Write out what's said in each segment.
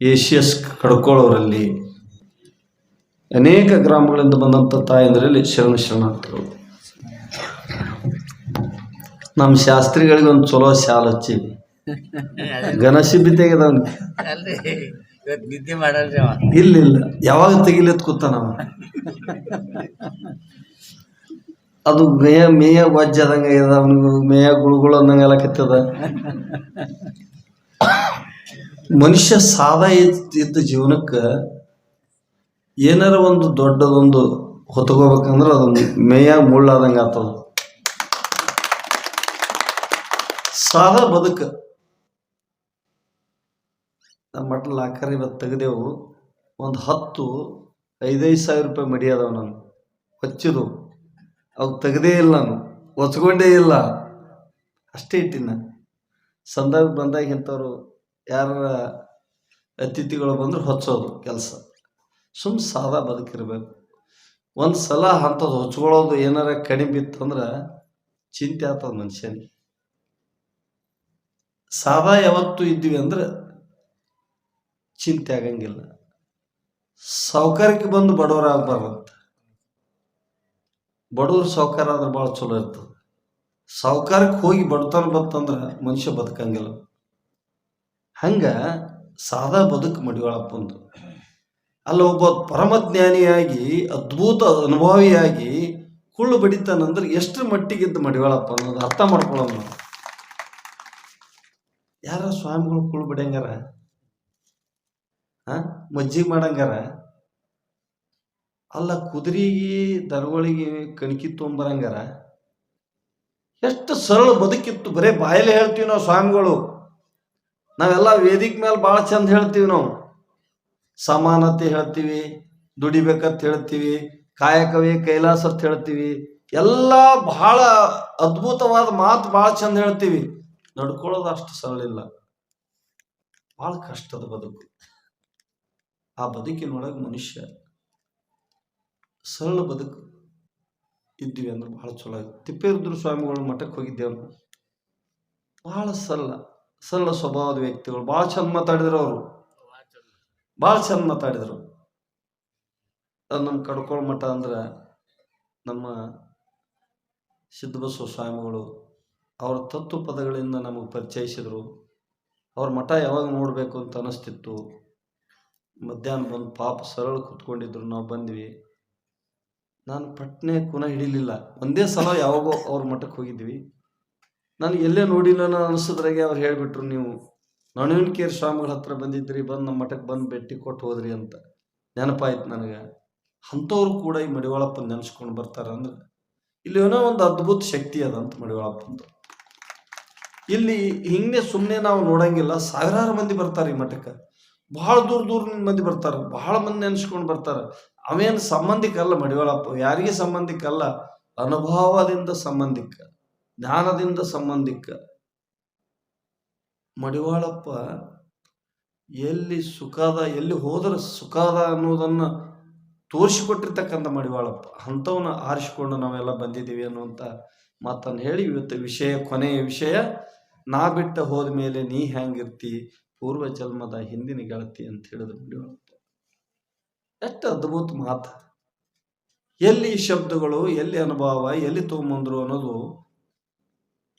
ಏಷಿಯಸ್ ಕಡ್ಕೊಳ್ಳೋರಲ್ಲಿ ಅನೇಕ ಗ್ರಾಮಗಳಿಂದ ಬಂದಂಥ ತಾಯಂದ್ರಲ್ಲಿ ಶರಣ ಶರಣಾರ್ಥಿಗಳು ನಮ್ಮ ಶಾಸ್ತ್ರಿಗಳಿಗೆ ಒಂದು ಚಲೋ ಶಾಲ ಹಚ್ಚಿ. ನಿದ್ದೆ ಮಾಡಲ್ರಿ ಅವ. ಇಲ್ಲ ಇಲ್ಲ. ಯಾವಾಗ ತೆಗಿಲತ್ ಕೂತಾನ ಅದು ಮೇಯ ಮೇಯ ವಜ್ಜದಂಗೆ ಆದಂಗ ಆಗ್ಯದ ಅವನಿಗೆ ಮೇಯ ಗುಳುಗಳು ಅಂದಂಗೆ ಅಲಕತ್ತದ ಮನುಷ್ಯ ಸಾದಾ ಇದ್ದ ಜೀವನಕ್ಕೆ ಏನಾರ ಒಂದು ದೊಡ್ಡದೊಂದು ಹೊತ್ಕೋಬೇಕಂದ್ರೆ ಅದು ಮೇಯ ಮುಳ್ಳಾದಂಗೆ ಆಗ್ತದ. ಸಾದಾ ಬದುಕು. ನಮ್ಮ ಮಟ್ಟ ಲಾಕರ್ ಇವತ್ತು ತೆಗೆದೆವು. ಒಂದು ಹತ್ತು, ಐದೈದು ಸಾವಿರ ರೂಪಾಯಿ ಮಡಿ ಅದಾವ ನಾನು ಹಚ್ಚಿದು ಅವು ತೆಗ್ದೇ ಇಲ್ಲ ನಾನು ಹೊಚ್ಕೊಂಡೇ ಇಲ್ಲ. ಅಷ್ಟೇ ಇಟ್ಟಿನ. ಸಂದರ್ಭ ಬಂದಾಗ ಇಂಥವ್ರು ಯಾರ ಅತಿಥಿಗಳು ಬಂದ್ರೆ ಹೊಚ್ಚೋದು ಕೆಲಸ. ಸುಮ್ ಸಾದಾ ಬದುಕಿರ್ಬೇಕು. ಒಂದು ಸಲ ಅಂಥದ್ದು ಹೊಚ್ಕೊಳ್ಳೋದು ಏನಾರ ಕಡಿಮೆ ಇತ್ತಂದ್ರೆ ಚಿಂತೆ ಆಗ್ತದ ಮನುಷ್ಯನಿಗೆ. ಸಾದಾ ಯಾವತ್ತು ಇದ್ದೀವಿ ಅಂದ್ರೆ ಚಿಂತೆ ಆಗಂಗಿಲ್ಲ. ಸಾವುಕಾರಕ್ಕೆ ಬಂದು ಬಡವರು ಆಗ್ಬಾರ್ದಂತ. ಬಡವರು ಸಾವುಕಾರ ಆದ್ರೆ ಭಾಳ ಚಲೋ ಇರ್ತದೆ. ಸಾವುಕಾರಕ್ಕೆ ಹೋಗಿ ಬಡತನ ಬತ್ತಂದ್ರೆ ಮನುಷ್ಯ ಬದುಕಂಗಿಲ್ಲ. ಹಂಗ ಸಾದಾ ಬದುಕು ಮಡಿವಾಳಪ್ಪಂದು ಅಲ್ಲ ಒಬ್ಬ ಪರಮಜ್ಞಾನಿಯಾಗಿ, ಅದ್ಭುತ ಅನುಭವಿಯಾಗಿ ಕುಳ್ಳು ಬಡಿತಾನಂದ್ರೆ ಎಷ್ಟರ ಮಟ್ಟಿಗಿದ್ದ ಮಡಿವಾಳಪ್ಪ ಅನ್ನೋದು ಅರ್ಥ ಮಾಡ್ಕೊಳ್ಳೋಣ. ಯಾರ ಸ್ವಾಮಿಗಳು ಕುಳ್ಳು ಬಡಿಯಂಗಾರ? ಹಾಂ ಮಜ್ಜಿಗೆ ಮಾಡಂಗಾರ? ಅಲ್ಲ ಕುದುರೆಗೆ ದನಗಳಿಗೆ ಕಣಕಿ ತೊಂಬರಂಗಾರ? ಎಷ್ಟು ಸರಳ ಬದುಕಿತ್ತು, ಬರೇ ಬಾಯಲ್ಲಿ ಹೇಳ್ತೀವಿ ನಾವು ಸ್ವಾಮಿಗಳು. ನಾವೆಲ್ಲ ವೇದಿಕೆ ಮೇಲೆ ಭಾಳ ಚಂದ ಹೇಳ್ತೀವಿ ನಾವು. ಸಮಾನತೆ ಹೇಳ್ತೀವಿ, ದುಡಿಬೇಕಂತ ಹೇಳ್ತೀವಿ, ಕಾಯಕವೇ ಕೈಲಾಸ ಅಂತ ಹೇಳ್ತೀವಿ. ಎಲ್ಲ ಬಹಳ ಅದ್ಭುತವಾದ ಮಾತು ಭಾಳ ಚಂದ ಹೇಳ್ತೀವಿ. ನಡ್ಕೊಳ್ಳೋದು ಅಷ್ಟು ಸರಳ ಇಲ್ಲ. ಭಾಳ ಕಷ್ಟದ ಬದುಕು. ಆ ಬದುಕಿನೊಳಗೆ ಮನುಷ್ಯ ಸರಳ ಬದುಕು ಇದ್ದೀವಿ ಅಂದ್ರೆ ಭಾಳ ಚಲೋ ತಿಪ್ಪೇರುದ್ರ ಸ್ವಾಮಿಗಳು ಮಠಕ್ಕೆ ಹೋಗಿದ್ದೇವೆ ಭಾಳ ಸರಳ. ಸರಳ ಸ್ವಭಾವದ ವ್ಯಕ್ತಿಗಳು. ಭಾಳ ಚಂದ ಮಾತಾಡಿದ್ರು ಅವರು. ಭಾಳ ಚಂದ ಮಾತಾಡಿದರು. ನಮ್ಮ ಕಡ್ಕೊಳ ಮಠ ಅಂದ್ರೆ ನಮ್ಮ ಸಿದ್ಧಬಸವ ಸ್ವಾಮಿಗಳು ಅವರ ತತ್ವ ಪದಗಳಿಂದ ನಮಗೆ ಪರಿಚಯಿಸಿದರು. ಅವ್ರ ಮಠ ಯಾವಾಗ ನೋಡಬೇಕು ಅಂತ ಅನಿಸ್ತಿತ್ತು. ಮಧ್ಯಾಹ್ನ ಬಂದು ಪಾಪ ಸರಳ ಕುತ್ಕೊಂಡಿದ್ರು. ನಾವು ಬಂದ್ವಿ. ನಾನು ಪಟ್ನೆ ಕುನ ಹಿಡಿಲಿಲ್ಲ. ಒಂದೇ ಸಲ ಯಾವಾಗೋ ಅವ್ರ ಮಠಕ್ಕೆ ಹೋಗಿದ್ವಿ. ನಾನು ಎಲ್ಲೇ ನೋಡಿಲ್ಲ ಅನಿಸಿದ್ರಾಗೆ ಅವ್ರು ಹೇಳಿಬಿಟ್ರು ನೀವು, ನಣವಿನಕೇರಿ ಸ್ವಾಮಿಗಳ ಹತ್ರ ಬಂದಿದ್ರಿ ಬಂದು ನಮ್ಮ ಮಠಕ್ಕೆ ಬಂದು ಭೇಟಿ ಕೊಟ್ಟು ಹೋದ್ರಿ ಅಂತ. ನೆನಪಾಯ್ತು ನನಗೆ. ಅಂಥವ್ರು ಕೂಡ ಈ ಮಡಿವಾಳಪ್ಪ ನೆನೆಸ್ಕೊಂಡು ಬರ್ತಾರೆ ಅಂದ್ರೆ, ಇಲ್ಲಿ ಏನೋ ಒಂದು ಅದ್ಭುತ ಶಕ್ತಿ ಅದ ಅಂತ ಮಡಿವಾಳಪ್ಪಂದು. ಇಲ್ಲಿ ಹಿಂಗೆ ಸುಮ್ಮನೆ ನಾವು ನೋಡಂಗಿಲ್ಲ, ಸಾವಿರಾರು ಮಂದಿ ಬರ್ತಾರೆ ಈ ಮಠಕ್ಕೆ. ಬಹಳ ದೂರ ದೂರದಿಂದ ಮಂದಿ ಬರ್ತಾರೆ ಬಹಳ ಮಂದಿ ನೆನೆಸ್ಕೊಂಡು ಬರ್ತಾರೆ. ಅವೇನು ಸಂಬಂಧಿಕಲ್ಲ ಮಡಿವಾಳಪ್ಪ, ಯಾರಿಗೆ ಸಂಬಂಧಿಕಲ್ಲ, ಅನುಭವದಿಂದ ಸಂಬಂಧಿಕ. ಜ್ಞಾನದಿಂದ ಸಂಬಂಧಿಕ. ಮಡಿವಾಳಪ್ಪ ಎಲ್ಲಿ ಸುಖದ, ಎಲ್ಲಿ ಹೋದ್ರೆ ಸುಖದ ಅನ್ನೋದನ್ನು ತೋರಿಸಿಕೊಟ್ಟಿರ್ತಕ್ಕಂಥ ಮಡಿವಾಳಪ್ಪ. ಅಂಥವನ್ನ ಆರಿಸಿಕೊಂಡು ನಾವೆಲ್ಲ ಬಂದಿದ್ದೀವಿ ಅನ್ನುವಂಥ ಮಾತನ್ನು ಹೇಳಿ ಇವತ್ತು ವಿಷಯ, ಕೊನೆಯ ವಿಷಯ. ನಾ ಬಿಟ್ಟ ಹೋದ ಮೇಲೆ ನೀ ಹ್ಯಾಂಗಿರ್ತಿ? ಪೂರ್ವ ಜನ್ಮದ ಹಿಂದಿನ ಗೆಳತಿ ಅಂತ ಹೇಳಿದ್ರು ಮಡಿವಾಳಪ್ಪ. ಎಷ್ಟು ಅದ್ಭುತ ಮಾತು. ಎಲ್ಲಿ ಶಬ್ದಗಳು, ಎಲ್ಲಿ ಅನುಭವ, ಎಲ್ಲಿ ತೊಗೊಂಬಂದ್ರು ಅನ್ನೋದು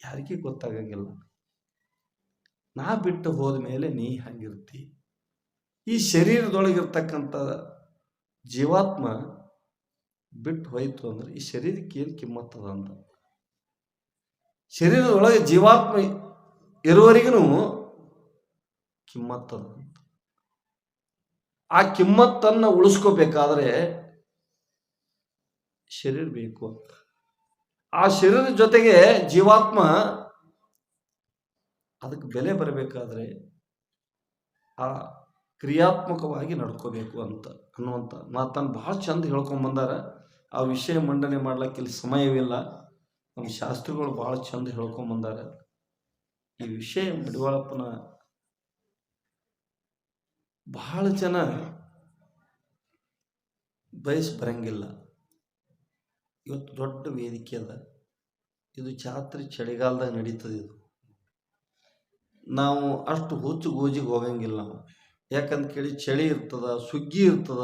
ಯಾರಿಗೂ ಗೊತ್ತಾಗಂಗಿಲ್ಲ. ನಾ ಬಿಟ್ಟು ಹೋದ ಮೇಲೆ ನೀ ಹಂಗಿರ್ತಿ. ಈ ಶರೀರದೊಳಗಿರ್ತಕ್ಕಂಥ ಜೀವಾತ್ಮ ಬಿಟ್ಟು ಹೋಯ್ತು ಅಂದ್ರೆ ಈ ಶರೀರಕ್ಕೆ ಏನು ಕಿಮ್ಮತ್ತದ ಅಂತ. ಶರೀರದೊಳಗೆ ಜೀವಾತ್ಮ ಇರುವವರಿಗೂ ಕಿಮ್ಮತ್ತದ ಅಂತ. ಆ ಕಿಮ್ಮತ್ತನ್ನು ಉಳಿಸ್ಕೋಬೇಕಾದ್ರೆ ಶರೀರ ಬೇಕು ಅಂತ. ಆ ಶರೀರದ ಜೊತೆಗೆ ಜೀವಾತ್ಮ ಅದಕ್ಕೆ ಬೆಲೆ ಬರಬೇಕಾದ್ರೆ ಆ ಕ್ರಿಯಾತ್ಮಕವಾಗಿ ನಡ್ಕೋಬೇಕು ಅಂತ ಅನ್ನುವಂಥ ಮಾತನ್ನು ಭಾಳ ಚಂದ ಹೇಳ್ಕೊಂಬಂದಾರ ಆ ವಿಷಯ ಮಂಡನೆ ಮಾಡ್ಲಿಕ್ಕೆ ಇಲ್ಲಿ ಸಮಯವಿಲ್ಲ. ನಮ್ಮ ಶಾಸ್ತ್ರಿಗಳು ಭಾಳ ಚಂದ ಹೇಳ್ಕೊಂಬಂದಾರ ಈ ವಿಷಯ ಮಡಿವಾಳಪ್ಪನ ಬಹಳ ಜನ ಬಯಸ್ ಬರಂಗಿಲ್ಲ. ಇವತ್ತು ದೊಡ್ಡ ವೇದಿಕೆ ಅದ. ಇದು ಜಾತ್ರೆ ಚಳಿಗಾಲದಾಗ ನಡೀತದೆ ಇದು. ನಾವು ಅಷ್ಟು ಹುಚ್ಚು ಗೋಜಿಗೆ ಹೋಗಂಗಿಲ್ಲ ನಾವು. ಯಾಕಂತ ಕೇಳಿ ಚಳಿ ಇರ್ತದ, ಸುಗ್ಗಿ ಇರ್ತದ,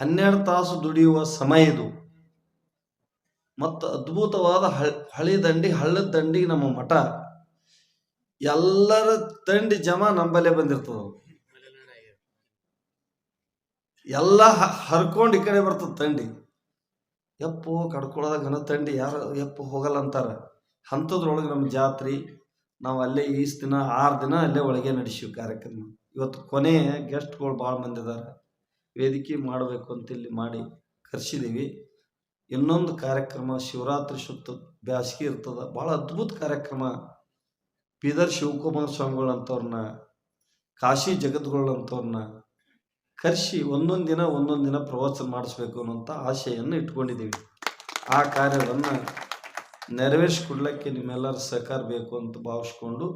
ಹನ್ನೆರಡು ತಾಸು ದುಡಿಯುವ ಸಮಯ ಇದು. ಮತ್ತು ಅದ್ಭುತವಾದ ಹಳ್ ದಂಡಿ, ಹಳ್ಳದ ದಂಡಿಗೆ ನಮ್ಮ ಮಠ. ಎಲ್ಲರ ದಂಡಿ ಜಮ ನಂಬಲ್ಲೇ ಬಂದಿರ್ತದ ಎಲ್ಲ ಹರ್ಕೊಂಡು ಈ ಕಡೆ ಬರ್ತದ ತಂಡಿ ಯಪ್ಪು ಕಡ್ಕೊಳ್ಳೋದ ಘನ ತಂಡಿ ಯಾರು ಎಪ್ಪು ಹೋಗಲ್ಲ ಅಂತಾರೆ. ಅಂಥದ್ರೊಳಗೆ ನಮ್ಮ ಜಾತ್ರೆ, ನಾವು ಅಲ್ಲೇ ಈಸ್ ದಿನ, ಆರು ದಿನ ಅಲ್ಲೇ ಒಳಗೆ ನಡೆಸಿವಿ ಕಾರ್ಯಕ್ರಮ. ಇವತ್ತು ಕೊನೆ ಗೆಸ್ಟ್ಗಳು ಭಾಳ ಮಂದಿ ಇದಾರೆ ವೇದಿಕೆ ಮಾಡಬೇಕು ಅಂತ ಇಲ್ಲಿ ಮಾಡಿ ಕರೆಸಿದ್ದೀವಿ ಇನ್ನೊಂದು ಕಾರ್ಯಕ್ರಮ ಶಿವರಾತ್ರಿ ಸುತ್ತ ಬ್ಯಾಸಗಿ ಇರ್ತದ. ಭಾಳ ಅದ್ಭುತ ಕಾರ್ಯಕ್ರಮ. ಬೀದರ್ ಶಿವಕುಮಾರ ಸ್ವಾಮಿಗಳಂಥವ್ರನ್ನ ಕಾಶಿ ಜಗದ್ಗಳಂಥವ್ರನ್ನ ಕರೆಸಿ ಒಂದೊಂದು ದಿನ ಒಂದೊಂದು ದಿನ ಪ್ರವಚನ ಮಾಡಿಸ್ಬೇಕು ಅನ್ನೋಂಥ ಆಶೆಯನ್ನು ಇಟ್ಕೊಂಡಿದ್ದೀವಿ. ಆ ಕಾರ್ಯವನ್ನು ನೆರವೇರಿಸ್ಕೊಡ್ಲಿಕ್ಕೆ ನಿಮ್ಮೆಲ್ಲರ ಸಹಕಾರ ಬೇಕು ಅಂತ ಭಾವಿಸ್ಕೊಂಡು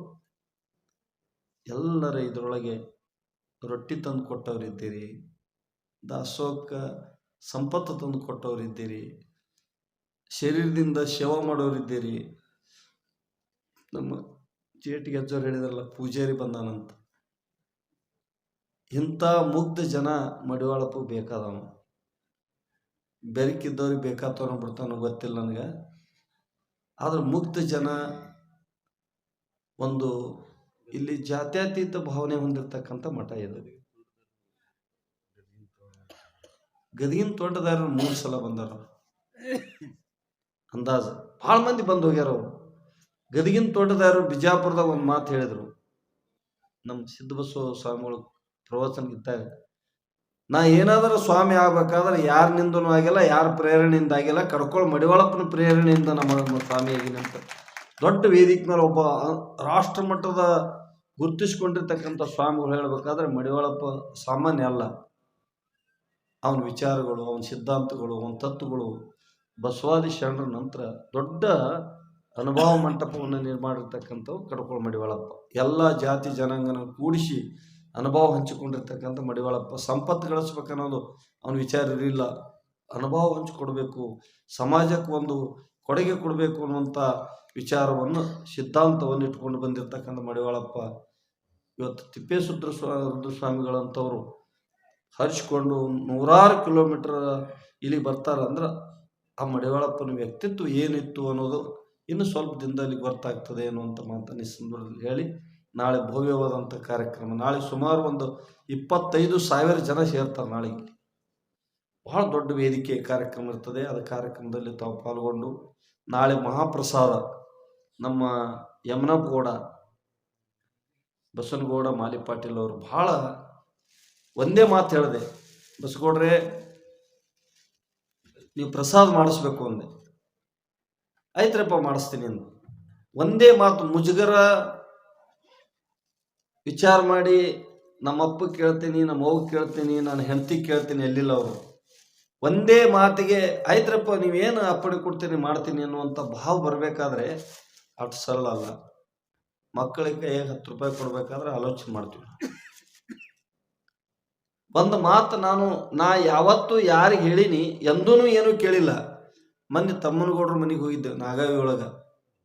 ಎಲ್ಲರ ಇದರೊಳಗೆ ರೊಟ್ಟಿ ತಂದು ಕೊಟ್ಟವರಿದ್ದೀರಿ ದಾಸೋಕ ಸಂಪತ್ತು ತಂದು ಕೊಟ್ಟವರಿದ್ದೀರಿ ಶರೀರದಿಂದ ಸೇವಾ ಮಾಡೋರಿದ್ದೀರಿ ನಮ್ಮ ಜೇಟಿಗೆ ಅಜ್ಜವ್ರು ಹೇಳಿದ್ರಲ್ಲ, ಪೂಜಾರಿ ಬಂದಾನಂತ. ಇಂಥ ಮುಗ್ಧ ಜನ ಮಡಿವಾಳಪ್ಪು ಬೇಕಾದವ ಬೆರಕಿದ್ದವ್ರಿಗೆ ಬೇಕಾತವನ ಬಿಡ್ತಾನೋ ಗೊತ್ತಿಲ್ಲ ನನಗೆ. ಆದ್ರೆ ಮುಗ್ಧ ಜನ ಒಂದು ಇಲ್ಲಿ ಜಾತ್ಯತೀತ ಭಾವನೆ ಹೊಂದಿರತಕ್ಕಂಥ ಮಠ ಇದು. ಗದಗಿನ ತೋಟದಾರರು ಮೂರು ಸಲ ಬಂದಾರ. ಅಂದಾಜು. ಭಾಳ ಮಂದಿ ಬಂದು ಹೋಗ್ಯಾರ ಅವರು. ಗದಗಿನ ತೋಟದಾರರು ಬಿಜಾಪುರದಾಗ ಒಂದು ಮಾತು ಹೇಳಿದರು. ನಮ್ಮ ಸಿದ್ದಬಸವ ಸ್ವಾಮಿಗಳು ಪ್ರವಚನ ಇದ್ದಾಗ ನಾ ಏನಾದರೂ ಸ್ವಾಮಿ ಆಗ್ಬೇಕಾದ್ರೆ ಯಾರನಿಂದನೂ ಆಗಿಲ್ಲ, ಯಾರ ಪ್ರೇರಣೆಯಿಂದ ಆಗಿಲ್ಲ ಕಡ್ಕೊಳ್ಳೋ ಮಡಿವಾಳಪ್ಪನ ಪ್ರೇರಣೆಯಿಂದ ನಮ್ಮ ಸ್ವಾಮಿ ಆಗಿನಂತ ದೊಡ್ಡ ವೇದಿಕೆ ಮೇಲೆ ಒಬ್ಬ ರಾಷ್ಟ್ರ ಮಟ್ಟದ ಗುರುತಿಸ್ಕೊಂಡಿರ್ತಕ್ಕಂಥ ಸ್ವಾಮಿಗಳು ಹೇಳ್ಬೇಕಾದ್ರೆ ಮಡಿವಾಳಪ್ಪ ಸಾಮಾನ್ಯ ಅಲ್ಲ. ಅವನ ವಿಚಾರಗಳು, ಅವನ ಸಿದ್ಧಾಂತಗಳು, ಅವನ ತತ್ವಗಳು ಬಸವಾದಿ ಶರಣರ ನಂತರ ದೊಡ್ಡ ಅನುಭವ ಮಂಟಪವನ್ನು ನಿರ್ಮಾಡಿರ್ತಕ್ಕಂಥವು ಕಡ್ಕೊಳ್ಳ ಮಡಿವಾಳಪ್ಪ. ಎಲ್ಲ ಜಾತಿ ಜನಾಂಗನ ಕೂಡಿಸಿ ಅನುಭವ ಹಂಚಿಕೊಂಡಿರ್ತಕ್ಕಂಥ ಮಡಿವಾಳಪ್ಪ, ಸಂಪತ್ತು ಗಳಿಸ್ಬೇಕನ್ನೋದು ಅವನ ವಿಚಾರ ಇರಲಿಲ್ಲ. ಅನುಭವ ಹಂಚಿಕೊಡ್ಬೇಕು, ಸಮಾಜಕ್ಕೆ ಒಂದು ಕೊಡುಗೆ ಕೊಡಬೇಕು ಅನ್ನುವಂಥ ವಿಚಾರವನ್ನು ಸಿದ್ಧಾಂತವನ್ನು ಇಟ್ಕೊಂಡು ಬಂದಿರತಕ್ಕಂಥ ಮಡಿವಾಳಪ್ಪ, ಇವತ್ತು ತಿಪ್ಪೇಸುದ್ರ ಸ್ವಾ, ರುದ್ರಸ್ವಾಮಿಗಳಂಥವ್ರು ಹರಿಸ್ಕೊಂಡು ನೂರಾರು ಕಿಲೋಮೀಟರ್ ಇಲ್ಲಿಗೆ ಬರ್ತಾರಂದ್ರೆ ಆ ಮಡಿವಾಳಪ್ಪನ ವ್ಯಕ್ತಿತ್ವ ಏನಿತ್ತು ಅನ್ನೋದು ಇನ್ನು ಸ್ವಲ್ಪ ದಿನದಲ್ಲಿ ಗೊತ್ತಾಗ್ತದೆ ಅನ್ನುವಂಥ ಮಾತನ್ನು ಸಂದರ್ಭದಲ್ಲಿ ಹೇಳಿ ನಾಳೆ ಭವ್ಯವಾದಂಥ ಕಾರ್ಯಕ್ರಮ. ನಾಳೆ ಸುಮಾರು ಒಂದು ಇಪ್ಪತ್ತೈದು ಸಾವಿರ ಜನ ಸೇರ್ತಾರೆ ನಾಳೆ ಬಹಳ ದೊಡ್ಡ ವೇದಿಕೆ ಕಾರ್ಯಕ್ರಮ ಇರ್ತದೆ. ಅದು ಕಾರ್ಯಕ್ರಮದಲ್ಲಿ ತಾವು ಪಾಲ್ಗೊಂಡು ನಾಳೆ ಮಹಾಪ್ರಸಾದ ನಮ್ಮ ಯಮನಗೌಡ ಬಸವನಗೌಡ ಮಾಲಿ ಪಾಟೀಲ್ ಅವರು ಬಹಳ ಒಂದೇ ಮಾತು ಹೇಳಿದೆ. ಬಸಗೌಡ್ರೆ ನೀವು ಪ್ರಸಾದ ಮಾಡಿಸ್ಬೇಕು ಅಂದೆ. ಆಯ್ತ್ರಪ್ಪ, ಮಾಡಿಸ್ತೀನಿ ಅಂದ. ಒಂದೇ ಮಾತು ಮುಜುಗರ ವಿಚಾರ ಮಾಡಿ, ನಮ್ಮಪ್ಪ ಕೇಳ್ತೀನಿ ನಮ್ಮ ಅವ್ವ ಕೇಳ್ತೀನಿ ನಾನು ಹೆಂಡತಿ ಕೇಳ್ತೀನಿ ಎಲ್ಲಿಲ್ಲ ಅವರು. ಒಂದೇ ಮಾತಿಗೆ, ಆಯ್ತ್ರಪ್ಪ, ನೀವೇನು ಅಪ್ಪಣೆ ಕೊಡ್ತೀನಿ, ಮಾಡ್ತೀನಿ ಅನ್ನುವಂಥ ಭಾವ ಬರಬೇಕಾದ್ರೆ ಅಷ್ಟು ಸರಳ ಅಲ್ಲ. ಮಕ್ಕಳಿಗೆ ಕೈಯಾಗ ಹತ್ತು ರೂಪಾಯಿ ಕೊಡಬೇಕಾದ್ರೆ ಆಲೋಚನೆ ಮಾಡ್ತೀವಿ ಒಂದು ಮಾತು ನಾನು, ನಾ ಯಾವತ್ತೂ ಯಾರಿಗೆ ಹೇಳೀನಿ ಎಂದೂ ಏನೂ ಕೇಳಿಲ್ಲ. ಮೊನ್ನೆ ತಮ್ಮನಗೌಡ್ರ ಮನೆಗೆ ಹೋಗಿದ್ದೆ ನಾಗಾವಿ ಒಳಗೆ.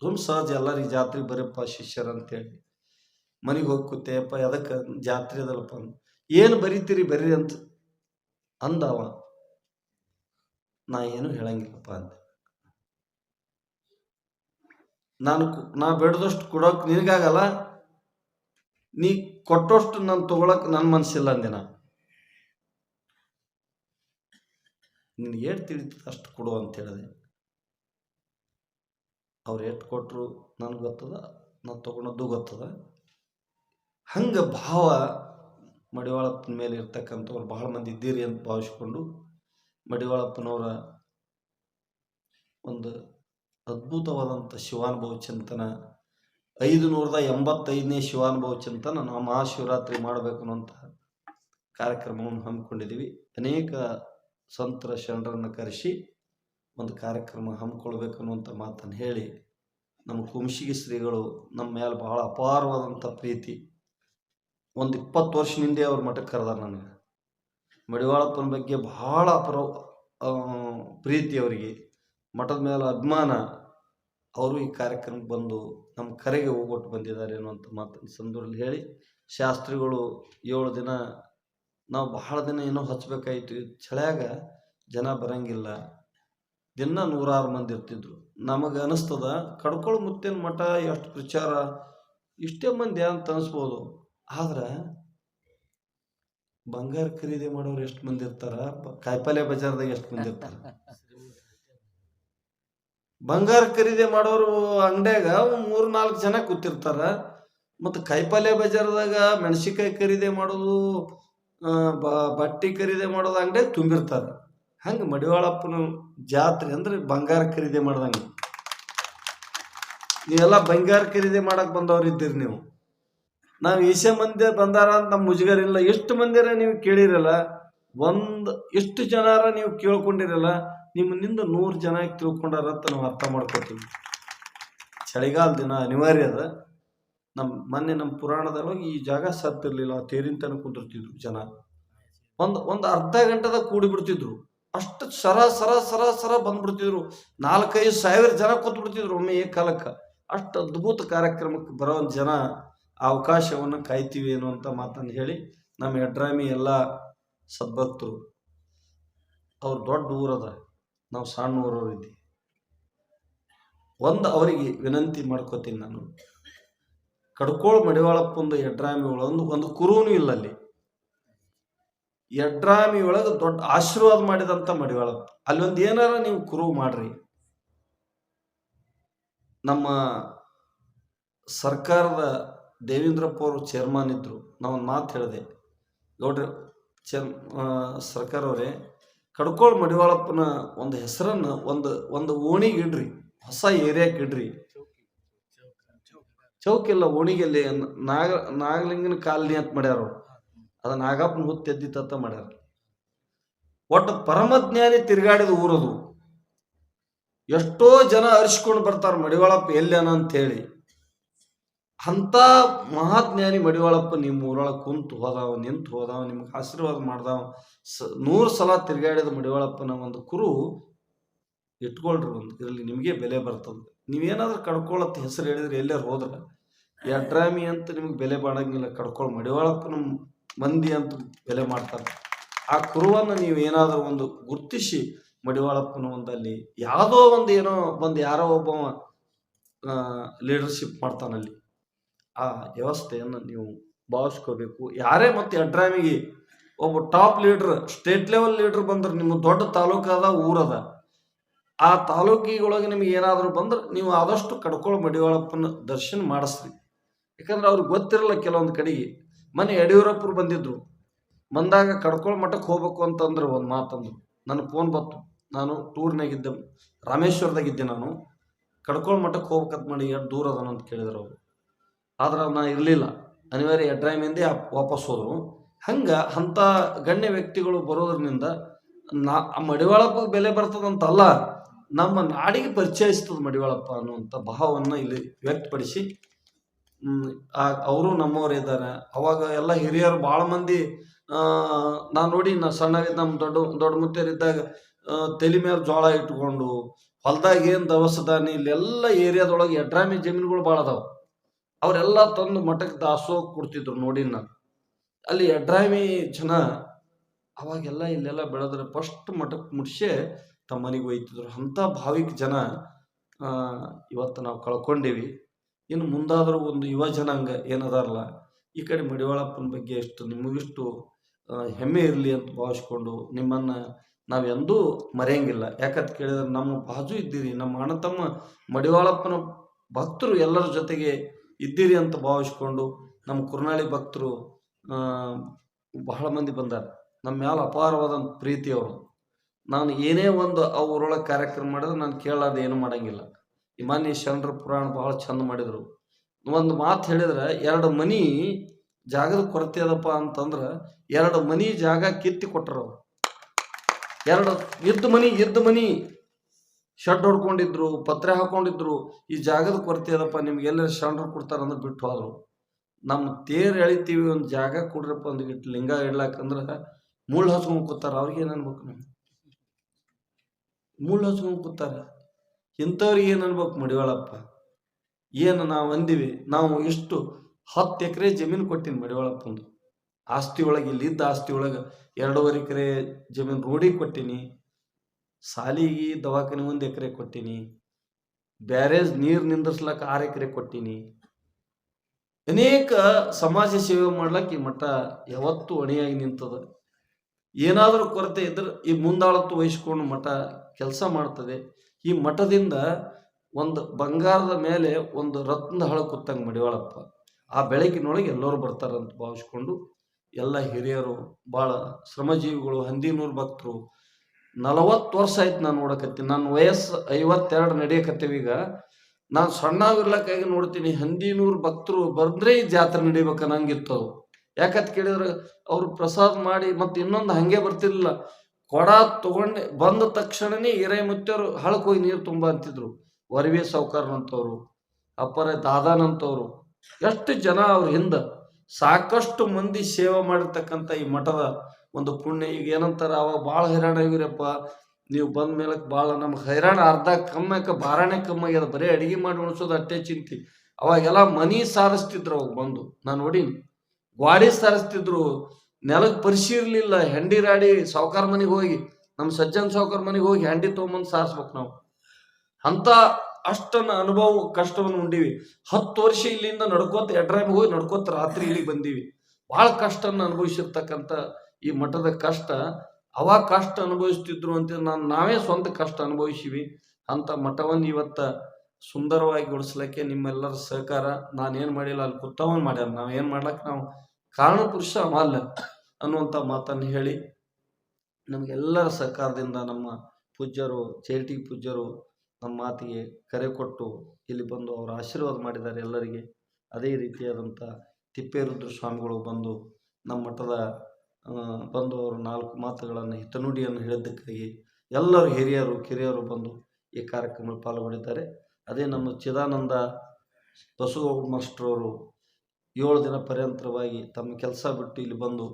ಸುಮ್ ಸಹಜ ಎಲ್ಲರಿಗೆ ಜಾತ್ರೆಗೆ ಬರೀಪ್ಪ ಶಿಷ್ಯರ ಅಂತೇಳಿ ಮನೆಗೆ ಹೋಗಿ ಕೂತೆಯಪ್ಪ ಅದಕ್ಕೆ ಜಾತ್ರೆ ಅದಲ್ಲಪ್ಪ? ಅಂದ, ಏನು ಬರೀತೀರಿ ಬರ್ರಿ ಅಂತ ಅಂದವ ನಾ ಏನು ಹೇಳಂಗಿಲ್ಲಪ್ಪ ಅಂದೆ. ನಾನು ನಾ ಬೇಡದಷ್ಟು ಕೊಡೋಕೆ ನಿನಗಾಗಲ್ಲ, ನೀ ಕೊಟ್ಟಷ್ಟು ನಾನು ತಗೊಳಕ್ ನನ್ನ ಮನಸ್ಸಿಲ್ಲ ಅಂದೆ ನಾ. ನಿನಗೆ ಏಟ್ ತಿಳಿತದೆ ಅಷ್ಟು ಕೊಡು ಅಂತ ಹೇಳಿದೆ. ಅವ್ರು ಎಷ್ಟು ಕೊಟ್ಟರು ನನಗೆ ಗೊತ್ತದ, ನಾನು ತೊಗೊಂಡದ್ದು ಗೊತ್ತದ. ಹಂಗೆ ಭಾವ ಮಡಿವಾಳಪ್ಪನ ಮೇಲೆ ಇರ್ತಕ್ಕಂಥವ್ರು ಬಹಳ ಮಂದಿ ಇದ್ದೀರಿ ಅಂತ ಭಾವಿಸ್ಕೊಂಡು ಮಡಿವಾಳಪ್ಪನವರ ಒಂದು ಅದ್ಭುತವಾದಂಥ ಶಿವಾನುಭವ ಚಿಂತನ ಐದು ನೂರದ ಎಂಬತ್ತೈದನೇ ಶಿವಾನುಭವ ಚಿಂತನ ನಾವು ಮಹಾಶಿವರಾತ್ರಿ ಮಾಡಬೇಕು ಅನ್ನೋಂಥ ಕಾರ್ಯಕ್ರಮವನ್ನು ಹಮ್ಮಿಕೊಂಡಿದ್ದೀವಿ. ಅನೇಕ ಸಂತರ ಶರಣರನ್ನು ಕರೆಸಿ ಒಂದು ಕಾರ್ಯಕ್ರಮ ಹಮ್ಮಿಕೊಳ್ಬೇಕು ಅನ್ನುವಂಥ ಮಾತನ್ನು ಹೇಳಿ ನಮ್ಮ ಕುಂಶಿಗಿ ಶ್ರೀಗಳು ನಮ್ಮ ಮೇಲೆ ಬಹಳ ಅಪಾರವಾದಂಥ ಪ್ರೀತಿ ಒಂದು ಇಪ್ಪತ್ತು ವರ್ಷದಿಂದ ಅವ್ರ ಮಠಕ್ಕೆ ಕರೆದಾರ ನನಗೆ. ಮಡಿವಾಳಪ್ಪನ ಬಗ್ಗೆ ಬಹಳ ಅಪರ ಪ್ರೀತಿ ಅವರಿಗೆ. ಮಠದ ಮೇಲೆ ಅಭಿಮಾನ. ಅವರು ಈ ಕಾರ್ಯಕ್ರಮಕ್ಕೆ ಬಂದು ನಮ್ಮ ಕರೆಗೆ ಹೋಗ್ಬಿಟ್ಟು ಬಂದಿದ್ದಾರೆ ಅನ್ನುವಂಥ ಮಾತನ್ನು ಸಂದರ್ಭದಲ್ಲಿ ಹೇಳಿ, ಶಾಸ್ತ್ರಿಗಳು ಏಳು ದಿನ, ನಾವು ಬಹಳ ದಿನ ಏನೋ ಹಚ್ಚಬೇಕಾಯಿತು ಚಳ್ಯಾಗ ಜನ ಬರಂಗಿಲ್ಲ. ದಿನ ನೂರಾರು ಮಂದಿ ಇರ್ತಿದ್ರು. ನಮಗೆ ಅನಿಸ್ತದ, ಕಡ್ಕೊಳ ಮುತ್ತಿನ ಮಠ ಎಷ್ಟು ಪ್ರಚಾರ, ಇಷ್ಟೇ ಮಂದಿ ಅಂತ ಅನಿಸ್ಬೋದು. ಆದ್ರೆ ಬಂಗಾರ ಖರೀದಿ ಮಾಡೋರು ಎಷ್ಟು ಮಂದಿ ಇರ್ತಾರ? ಕಾಯಿಪಲ್ಯ ಬಜಾರ್ದಾಗ ಎಷ್ಟು ಮಂದಿ ಇರ್ತಾರ? ಬಂಗಾರ ಖರೀದಿ ಮಾಡೋರು ಅಂಗಡ್ಯಾಗ ಮೂರು ನಾಲ್ಕು ಜನ ಕೂತಿರ್ತಾರ. ಮತ್ತು ಕಾಯಿಪಲ್ಯ ಬಜಾರ್ದಾಗ ಮೆಣಸಿನ್ಕಾಯಿ ಖರೀದಿ ಮಾಡೋದು ಬಟ್ಟೆ ಖರೀದಿ ಮಾಡೋದು ಅಂಗಡಿ ತುಂಬಿರ್ತಾರ. ಹಂಗೆ ಮಡಿವಾಳಪ್ಪನ ಜಾತ್ರೆ ಅಂದ್ರೆ ಬಂಗಾರ ಖರೀದಿ ಮಾಡ್ದಂಗೆ. ನೀವೆಲ್ಲ ಬಂಗಾರ ಖರೀದಿ ಮಾಡಕ್ ಬಂದವ್ರು ಇದ್ದೀರಿ ನೀವು. ನಾವು ಈಶೆ ಮಂದಿ ಬಂದಾರ ಅಂತ ನಮ್ಮ ಮುಜುಗರ ಇಲ್ಲ ಎಷ್ಟು ಮಂದಿರ ನೀವು ಕೇಳಿರಲ್ಲ, ಒಂದು, ಎಷ್ಟು ಜನರ ನೀವು ಕೇಳ್ಕೊಂಡಿರಲ್ಲ ನಿಮ್ಮನಿಂದ ನೂರು ಜನ ತಿಳ್ಕೊಂಡಾರ ಅಂತ ನಾವು ಅರ್ಥ ಮಾಡ್ಕೊತೀವಿ. ಚಳಿಗಾಲ ದಿನ ಅನಿವಾರ್ಯ ಅದ. ನಮ್ಮ ಮೊನ್ನೆ ನಮ್ಮ ಪುರಾಣದೊಳಗೆ ಈ ಜಾಗ ಸತ್ತಿರಲಿಲ್ಲ ತೇರಿನ ತನಕ ಕುಂದಿರ್ತಿದ್ರು ಜನ. ಒಂದು ಒಂದು ಅರ್ಧ ಗಂಟೆದಾಗ ಕೂಡಿಬಿಡ್ತಿದ್ರು. ಅಷ್ಟು ಸರ ಸರ ಸರ ಸರ ಬಂದ್ಬಿಡ್ತಿದ್ರು. ನಾಲ್ಕೈದು ಸಾವಿರ ಜನ ಕೂತ್ ಬಿಡ್ತಿದ್ರು ಒಮ್ಮೆ ಏಕಾಲಕ್ಕೆ. ಅಷ್ಟು ಅದ್ಭುತ ಕಾರ್ಯಕ್ರಮಕ್ಕೆ ಬರೋ ಜನ ಅವಕಾಶವನ್ನು ಕಾಯ್ತೀವಿ ಏನೋ ಅಂತ ಮಾತನ್ನು ಹೇಳಿ ನಮ್ಮ ಎಡ್ರಾಮಿ ಎಲ್ಲ ಸದ್ಭಕ್ತರು ಅವ್ರು ದೊಡ್ಡ ಊರದ ನಾವು ಸಣ್ಣ ಊರವ್ರು ಇದ್ದೀವಿ. ಒಂದು ಅವರಿಗೆ ವಿನಂತಿ ಮಾಡ್ಕೋತೀನಿ ನಾನು. ಕಡ್ಕೋಳ ಮಡಿವಾಳಪ್ಪಂದು ಎಡ್ರಾಮಿ ಒಂದು ಒಂದು ಕುರುನು ಇಲ್ಲ ಅಲ್ಲಿ. ಎಡ್ರಾಮಿ ಒಳಗೆ ದೊಡ್ಡ ಆಶೀರ್ವಾದ ಮಾಡಿದಂಥ ಮಡಿವಾಳಪ್ಪ. ಅಲ್ಲಿ ಒಂದು ಏನಾರ ನೀವು ಕುರು ಮಾಡ್ರಿ. ನಮ್ಮ ಸರ್ಕಾರದ ದೇವೇಂದ್ರಪ್ಪ ಅವರು ಚೇರ್ಮನ್ ಇದ್ದರು ನಾವು ಒಂದು ಮಾತು ಹೇಳಿದೆ. ನೋಡ್ರಿ ಚೇರ್ ಆ, ಸರ್ಕಾರ ಅವರೇ ಕಡ್ಕೋಳ ಮಡಿವಾಳಪ್ಪನ ಒಂದು ಹೆಸರನ್ನು ಒಂದು ಒಂದು ಓಣಿಗೆ ಇಡ್ರಿ. ಹೊಸ ಏರಿಯಾಕ್ಕೆ ಇಡ್ರಿ. ಚೌಕಿಲ್ಲ ಓಣಿಗೆಲ್ಲಿ ನಾಗ ನಾಗಲಿಂಗನ ಕಾಲನಿ ಅಂತ ಮಾಡ್ಯಾರ ಅದು ನಾಗಪ್ಪನ ಹುತ್ತ ಎದ್ದಿತ್ತ ಮಾಡ್ಯಾರ. ಒಟ್ಟು ಪರಮಜ್ಞಾನಿ ತಿರುಗಾಡಿದ ಊರದು. ಎಷ್ಟೋ ಜನ ಅರಿಸ್ಕೊಂಡು ಬರ್ತಾರೆ ಮಡಿವಾಳಪ್ಪ ಎಲ್ಲೇನ ಅಂತ ಹೇಳಿ. ಅಂಥ ಮಹಾಜ್ಞಾನಿ ಮಡಿವಾಳಪ್ಪ ನಿಮ್ಮ ಊರೊಳಗೆ ಕುಂತು ಹೋದಾವ, ನಿಂತು ಹೋದಾವ, ನಿಮ್ಗೆ ಆಶೀರ್ವಾದ ಮಾಡ್ದಾವ, ಸ ನೂರು ಸಲ ತಿರುಗಾಡಿದ ಮಡಿವಾಳಪ್ಪನ ಒಂದು ಕುರು ಇಟ್ಕೊಳ್ರಿ ಒಂದು, ಇದರಲ್ಲಿ ನಿಮಗೆ ಬೆಲೆ ಬರ್ತದೆ. ನೀವೇನಾದ್ರೂ ಕಡ್ಕೊಳ್ಳತ್ತ ಹೆಸರು ಹೇಳಿದ್ರೆ ಎಲ್ಲೇ ಹೋದ್ರೆ, ಯಡ್ರಾಮಿ ಅಂತ ನಿಮ್ಗೆ ಬೆಲೆ ಮಾಡಂಗಿಲ್ಲ ಕಡ್ಕೊಳ್ಳಿ ಮಡಿವಾಳಪ್ಪನ ಮಂದಿ ಅಂತ ಬೆಲೆ ಮಾಡ್ತಾರೆ. ಆ ಕುರುವನ್ನು ನೀವು ಏನಾದರೂ ಒಂದು ಗುರ್ತಿಸಿ ಮಡಿವಾಳಪ್ಪನ ಒಂದಲ್ಲಿ, ಯಾವುದೋ ಒಂದು ಏನೋ ಒಂದು ಯಾರೋ ಒಬ್ಬ ಲೀಡರ್ಶಿಪ್ ಮಾಡ್ತಾನಲ್ಲಿ ಆ ವ್ಯವಸ್ಥೆಯನ್ನು ನೀವು ಭಾವಿಸ್ಕೋಬೇಕು. ಯಾರೇ ಮತ್ತೆ ಯಡ್ರಾಮಿಗೆ ಒಬ್ಬ top leader state level leader ಬಂದ್ರೆ ನಿಮ್ಮ ದೊಡ್ಡ ತಾಲೂಕದ ಊರದ ಆ ತಾಲೂಕಿಗೊಳಗೆ ನಿಮಗೆ ಏನಾದರೂ ಬಂದ್ರೆ ನೀವು ಆದಷ್ಟು ಕಡ್ಕೊಳ ಮಡಿವಾಳಪ್ಪನ ದರ್ಶನ ಮಾಡಿಸ್ರಿ. ಯಾಕಂದ್ರೆ ಅವ್ರಿಗೆ ಗೊತ್ತಿರಲ್ಲ ಕೆಲವೊಂದು ಕಡೆಗೆ. ಮನೆ ಯಡಿಯೂರಪ್ಪರು ಬಂದಿದ್ರು. ಬಂದಾಗ ಕಡ್ಕೊಳ ಮಠಕ್ಕೆ ಹೋಗ್ಬೇಕು ಅಂತಂದ್ರೆ ಒಂದು ಮಾತಂದ್ರು. ನನ್ನ ಫೋನ್ ಬಂತು. ನಾನು ಟೂರ್ನಾಗಿದ್ದೆ ರಾಮೇಶ್ವರದಾಗಿದ್ದೆ ನಾನು. ಕಡ್ಕೊಳ ಮಠಕ್ಕೆ ಹೋಗ್ಬೇಕಂತ ಮಾಡಿ ಎಷ್ಟು ದೂರ ಅಂತ ಕೇಳಿದ್ರು ಅವರು. ಆದ್ರೆ ನಾ ಇರಲಿಲ್ಲ. ಅನಿವಾರ್ಯ ಎಡ್ರೈಮಿಂದೇ ವಾಪಸ್ ಹೋದರು. ಹಂಗೆ ಅಂಥ ಗಣ್ಯ ವ್ಯಕ್ತಿಗಳು ಬರೋದ್ರಿಂದ ನಾ, ಮಡಿವಾಳಪ್ಪ ಬೆಲೆ ಬರ್ತದಂತಲ್ಲ, ನಮ್ಮ ನಾಡಿಗೆ ಪರಿಚಯಿಸ್ತದೆ ಮಡಿವಾಳಪ್ಪ ಅನ್ನುವಂಥ ಭಾವವನ್ನು ಇಲ್ಲಿ ವ್ಯಕ್ತಪಡಿಸಿ ಅವರು ನಮ್ಮವ್ರು ಇದ್ದಾರೆ. ಅವಾಗ ಎಲ್ಲ ಹಿರಿಯರು ಭಾಳ ಮಂದಿ ನಾನು ನೋಡಿ ನಾ ಸಣ್ಣಗಿದ್ದ ನಮ್ಮ ದೊಡ್ಡ ದೊಡ್ಡ ಮುತ್ತೇರಿದ್ದಾಗ ತಲೆ ಮೇಲೆ ಜೋಳ ಇಟ್ಕೊಂಡು ಹೊಲ್ದಾಗ ಏನು ದವಸ ಇಲ್ಲೆಲ್ಲ ಏರಿಯಾದೊಳಗೆ ಎಡ್ರಾಮಿ ಜಮೀನುಗಳು ಭಾಳ ಅದಾವ. ಅವರೆಲ್ಲ ತಂದು ಮಠಕ್ಕೆ ದಾಸೋಹ ಕೊಡ್ತಿದ್ರು ನೋಡಿ ನಾನು. ಅಲ್ಲಿ ಎಡ್ರಾಮಿ ಜನ ಅವಾಗೆಲ್ಲ ಇಲ್ಲೆಲ್ಲ ಬೆಳೆದ್ರೆ ಫಸ್ಟ್ ಮಠಕ್ಕೆ ಮುಟ್ಸೇ ತಮ್ಮ ಮನೆಗೆ ಒಯ್ತಿದ್ರು ಅಂಥ ಭಾವಿಕ ಜನ ಇವತ್ತು ನಾವು ಕಳ್ಕೊಂಡೀವಿ. ಇನ್ನು ಮುಂದಾದರೂ ಒಂದು ಯುವ ಜನಾಂಗ ಏನದಾರಲ್ಲ, ಈ ಕಡೆ ಮಡಿವಾಳಪ್ಪನ ಬಗ್ಗೆ ಎಷ್ಟು, ನಿಮಗಿಷ್ಟು ಹೆಮ್ಮೆ ಇರಲಿ ಅಂತ ಭಾವಿಸ್ಕೊಂಡು ನಿಮ್ಮನ್ನು ನಾವೆಂದೂ ಮರೆಯಂಗಿಲ್ಲ. ಯಾಕಂತ ಕೇಳಿದ್ರೆ ನಮ್ಮ ಬಾಜು ಇದ್ದೀರಿ. ನಮ್ಮ ಅಣ್ಣ ತಮ್ಮ ಮಡಿವಾಳಪ್ಪನ ಭಕ್ತರು ಎಲ್ಲರ ಜೊತೆಗೆ ಇದ್ದೀರಿ ಅಂತ ಭಾವಿಸ್ಕೊಂಡು ನಮ್ಮ ಕುರ್ನಾಳಿ ಭಕ್ತರು ಬಹಳ ಮಂದಿ ಬಂದಾರ. ನಮ್ಮ ಮ್ಯಾಲೆ ಅಪಾರವಾದಂಥ ಪ್ರೀತಿ ಅವರು. ನಾನು ಏನೇ ಒಂದು ಅವರೊಳಗೆ ಕಾರ್ಯಕ್ರಮ ಮಾಡಿದ್ರೆ ನಾನು ಕೇಳೋದು ಏನು ಮಾಡಂಗಿಲ್ಲ. ಈ ಶರಣರ ಪುರಾಣ ಬಹಳ ಚಂದ ಮಾಡಿದರು. ಒಂದು ಮಾತು ಹೇಳಿದ್ರೆ, ಎರಡು ಮನಿ ಜಾಗದ ಕೊರತೆ ಅದಪ್ಪ ಅಂತಂದ್ರೆ, ಎರಡು ಮನಿ ಜಾಗ ಕಿತ್ತಿ ಕೊಟ್ಟರು ಎರಡು, ಇದ್ದ ಮನಿ ಇದ್ದ ಮನಿ. ಶೆಡ್ ಹೊಡ್ಕೊಂಡಿದ್ರು, ಪತ್ರೆ ಹಾಕೊಂಡಿದ್ರು, ಈ ಜಾಗದ ಕೊರತೆ ಅದಪ್ಪ, ನಿಮ್ಗೆ ಎಲ್ಲರ ಶರಣರು ಕೊಡ್ತಾರಂದ್ರೆ ಬಿಟ್ಟು ಹೋದ್ರು. ನಮ್ಮ ತೇರು ಎಳಿತೀವಿ, ಒಂದು ಜಾಗ ಕೊಡ್ರಪ್ಪ ಒಂದು ಲಿಂಗ ಇಡ್ಲಾಕಂದ್ರೆ ಮುಳ್ಳು ಹಚ್ಕೊಂಡು ಕೂತಾರ. ಅವ್ರಿಗೆ ಏನು ಅನ್ಬೇಕು ನಮ್ಗೆ? ಮುಳ್ಳು ಹಚ್ಕೊಂಡು ಕೂತಾರ. ಇಂಥವ್ರಿಗೆ ಏನು ಅನ್ಬೇಕು ಮಡಿವಾಳಪ್ಪ? ಏನು ನಾವು ಅಂದಿವಿ, ನಾವು ಎಷ್ಟು ಹತ್ತು ಎಕರೆ ಜಮೀನು ಕೊಟ್ಟಿನಿ ಮಡಿವಾಳಪ್ಪಂದು ಆಸ್ತಿ ಒಳಗೆ, ಇಲ್ಲಿದ್ದ ಆಸ್ತಿ ಒಳಗೆ ಎರಡೂವರೆ ಎಕರೆ ಜಮೀನು ರೋಡಿಗೆ ಕೊಟ್ಟಿನಿ. ಸಾಲಿಗೆ ದವಾಖಾನೆ ಒಂದು ಎಕರೆ ಕೊಟ್ಟೀನಿ ಬ್ಯಾರೇಜ್ ನೀರು ನಿಂದ್ರಿಸ್ಲಕ್ಕ ಆರು ಎಕರೆ ಕೊಟ್ಟೀನಿ. ಅನೇಕ ಸಮಾಜ ಸೇವೆ ಮಾಡ್ಲಕ್ಕ ಈ ಮಠ ಯಾವತ್ತೂ ಅಣಿಯಾಗಿ ನಿಂತದ. ಏನಾದರೂ ಕೊರತೆ ಇದ್ರೆ ಈ ಮುಂದಾಳತ್ತು ವಹಿಸ್ಕೊಂಡು ಮಠ ಕೆಲಸ ಮಾಡ್ತದೆ. ಈ ಮಠದಿಂದ ಒಂದು ಬಂಗಾರದ ಮೇಲೆ ಒಂದು ರತ್ನದ ಹಳ ಕೂತಂಗೆ ಮಡಿವಾಳಪ್ಪ. ಆ ಬೆಳಕಿನೊಳಗೆ ಎಲ್ಲರೂ ಬರ್ತಾರಂತ ಭಾವಿಸ್ಕೊಂಡು ಎಲ್ಲ ಹಿರಿಯರು ಭಾಳ ಶ್ರಮಜೀವಿಗಳು, ಹಂದಿನೂರು ಭಕ್ತರು ನಲವತ್ತು ವರ್ಷ ಆಯ್ತು ನಾನು ನೋಡಕತ್ತೀನಿ. ನನ್ನ ವಯಸ್ಸು ಐವತ್ತೆರಡು ನಡೆಯಕತ್ತೀವಿ ಈಗ. ನಾನು ಸಣ್ಣವಿರ್ಲಕ್ಕಾಗಿ ನೋಡ್ತೀನಿ. ಹಂದಿನೂರು ಭಕ್ತರು ಬಂದ್ರೆ ಈ ಜಾತ್ರೆ ನಡಿಬೇಕು ನಂಗಿತ್ತು ಅದು. ಯಾಕಂತ ಕೇಳಿದ್ರೆ ಅವ್ರು ಪ್ರಸಾದ ಮಾಡಿ ಮತ್ತೆ ಇನ್ನೊಂದು ಹಂಗೆ ಬರ್ತಿರ್ಲಿಲ್ಲ. ಕೊಡ ತಗೊಂಡೆ ಬಂದ ತಕ್ಷಣನೇ ಹಿರೇಮುತ್ಯರು ಹಳಕ್ ಹೋಗಿ ನೀರು ತುಂಬ ಅಂತಿದ್ರು. ವರವಿ ಸಾವುಕಾರನಂತವ್ರು, ಅಪ್ಪರ ದಾದಾನಂತವ್ರು. ಎಷ್ಟು ಜನ ಅವ್ರ ಹಿಂದೆ. ಸಾಕಷ್ಟು ಮಂದಿ ಸೇವೆ ಮಾಡಿರ್ತಕ್ಕಂಥ ಈ ಮಠದ ಒಂದು ಪುಣ್ಯ. ಈಗ ಏನಂತಾರ ಅವಾಗ ಭಾಳ ಹೈರಾಣ ಆಗಿರಪ್ಪ ನೀವು ಬಂದ ಮೇಲೆ ಭಾಳ ನಮ್ಗೆ ಹೈರಾಣ ಅರ್ಧ ಕಮ್ಮಕ್ಕೆ ಬಾರಾಣೆ ಕಮ್ಮಿ ಆಗ್ಯದ. ಬರೀ ಅಡಿಗೆ ಮಾಡಿ ಉಣಿಸೋದು ಅಷ್ಟೇ ಚಿಂತೆ. ಅವಾಗೆಲ್ಲ ಮನಿ ಸಾರಿಸ್ತಿದ್ರು ಅವಾಗ ಬಂದು. ನಾನು ನೋಡೀನಿ. ಗ್ವಾಡಿ ಸಾರಿಸ್ತಿದ್ರು. ನೆಲಕ್ಕೆ ಪರಿಶೀಲಿಲ್ಲ ಹೆಂಡಿ ರಾಡಿ ಸಾವ್ಕಾರ ಮನೆಗೆ ಹೋಗಿ. ನಮ್ಮ ಸಜ್ಜನ್ ಸಾವುಕಾರ ಮನೆಗೆ ಹೋಗಿ ಹೆಂಡಿ ತೊಗೊಂಬಂದು ಸಾರಿಸ್ಬೇಕು ನಾವು. ಅಂತ ಅಷ್ಟನ್ನ ಅನುಭವ, ಕಷ್ಟವನ್ನು ಉಂಡಿವಿ. ಹತ್ತು ವರ್ಷ ಇಲ್ಲಿಂದ ನಡ್ಕೋತ ಎಡ್ರಾಮಿಗೆ ಹೋಗಿ ನಡ್ಕೋತ ರಾತ್ರಿ ಇಲ್ಲಿಗೆ ಬಂದೀವಿ. ಭಾಳ ಕಷ್ಟನ ಅನುಭವಿಸಿರ್ತಕ್ಕಂಥ ಈ ಮಠದ ಕಷ್ಟ ಅವಾಗ ಕಷ್ಟ ಅನುಭವಿಸ್ತಿದ್ರು ಅಂತ ನಾನು ನಾವೇ ಸ್ವಂತ ಕಷ್ಟ ಅನುಭವಿಸಿವಿ. ಅಂತ ಮಠವನ್ನು ಇವತ್ತ ಸುಂದರವಾಗಿ ಗೊಳಿಸ್ಲಿಕ್ಕೆ ನಿಮ್ಮೆಲ್ಲರ ಸಹಕಾರ. ನಾನೇನು ಮಾಡಿಲ್ಲ ಅಲ್ಲಿ ಕುತ್ತವನ್ ಮಾಡ್ಯಾರ. ನಾವು ಏನು ಮಾಡ್ಲಕ್ಕೆ ನಾವು ಕಾರಣ ಪುರುಷ ಮಾಲ್ ಅನ್ನುವಂಥ ಮಾತನ್ನು ಹೇಳಿ ನಮಗೆಲ್ಲರ ಸಹಕಾರದಿಂದ ನಮ್ಮ ಪೂಜ್ಯರು ಚೇಟಿ ಪೂಜ್ಯರು ನಮ್ಮ ಮಾತಿಗೆ ಕರೆ ಕೊಟ್ಟು ಇಲ್ಲಿ ಬಂದು ಅವರು ಆಶೀರ್ವಾದ ಮಾಡಿದ್ದಾರೆ ಎಲ್ಲರಿಗೆ. ಅದೇ ರೀತಿಯಾದಂಥ ತಿಪ್ಪೇರುದ್ರ ಸ್ವಾಮಿಗಳು ಬಂದು ನಮ್ಮ ಮಠದ ಬಂದು ಅವರು ನಾಲ್ಕು ಮಾತುಗಳನ್ನು ಹಿತನುಡಿಯನ್ನು ಹೇಳಿದ್ದಕ್ಕಾಗಿ ಎಲ್ಲರೂ ಹಿರಿಯರು, ಕಿರಿಯರು ಬಂದು ಈ ಕಾರ್ಯಕ್ರಮದಲ್ಲಿ ಪಾಲ್ಗೊಂಡಿದ್ದಾರೆ. ಅದೇ ನಮ್ಮ ಚಿದಾನಂದ ಬಸವ ಮಾಸ್ಟ್ರವರು ಏಳು ದಿನ ಪರ್ಯಂತರವಾಗಿ ತಮ್ಮ ಕೆಲಸ ಬಿಟ್ಟು ಇಲ್ಲಿ ಬಂದು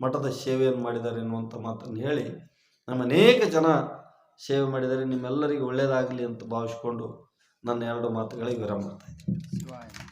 ಮಠದ ಸೇವೆಯನ್ನು ಮಾಡಿದ್ದಾರೆ ಎನ್ನುವಂಥ ಮಾತನ್ನು ಹೇಳಿ ನಮ್ಮ ಅನೇಕ ಜನ ಸೇವೆ ಮಾಡಿದರೆ ನಿಮ್ಮೆಲ್ಲರಿಗೂ ಒಳ್ಳೆಯದಾಗಲಿ ಅಂತ ಭಾವಿಸ್ಕೊಂಡು ನನ್ನ ಎರಡು ಮಾತುಗಳಿಗೆ ವಿರಾಮ ಮಾಡ್ತಾ ಇದ್ದೀನಿ.